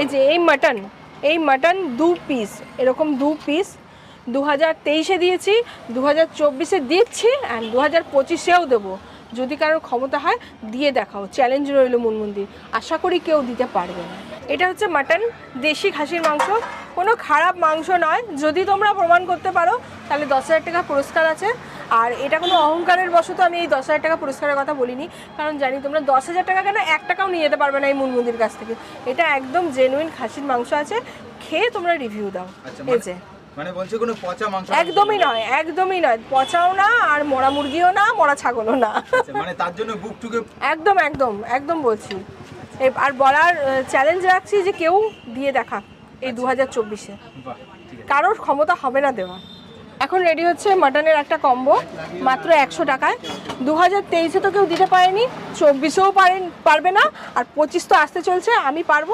এই যে এই মাটন এই মাটন দু পিস এরকম দু পিস দু হাজার তেইশে দিয়েছি দু হাজার চব্বিশে দিচ্ছি অ্যান্ড দু হাজার পঁচিশেও দেবো। যদি কারোর ক্ষমতা হয়, দিয়ে দেখাও। চ্যালেঞ্জ রইল মুনমুন্দির আশা করি কেউ দিতে পারবে না। এটা হচ্ছে মাটন দেশি খাসির মাংস। কোনো খারাপ মাংস নয়। যদি তোমরা প্রমাণ করতে পারো তাহলে দশ হাজার টাকা পুরস্কার আছে। আর এটা কোনো অহংকারের বশত আমি এই দশ হাজার টাকা পুরস্কারের কথা বলিনি। কারণ জানি তোমরা দশ হাজার টাকা কেন এক টাকাও নিয়ে যেতে পারবে না এই মুনমুন্দির কাছ থেকে। এটা একদম জেনুইন খাসির মাংস আছে। খেয়ে তোমরা রিভিউ দাও। আচ্ছা, এই মানে- যে। মানে বলছে কোনো পচা মাংস একদমই নয় একদমই নয়। পচাও না আর মরা মুরগিও না মরা ছাগলও না। আচ্ছা, মানে তার জন্য বুক টুকে একদম একদম একদম বলছি। আর বলার চ্যালেঞ্জ রাখছি যে কেউ দিয়ে দেখা। এই দু হাজার চব্বিশে। কারোর ক্ষমতা হবে না দেওয়া এখন রেডি হচ্ছে মাটনের একটা কম্বো মাত্র একশো টাকায়। দু হাজার তেইশে তো কেউ দিতে পারেনি চব্বিশেও পারেন পারবে না আর পঁচিশ তো আসতে চলছে আমি পারব।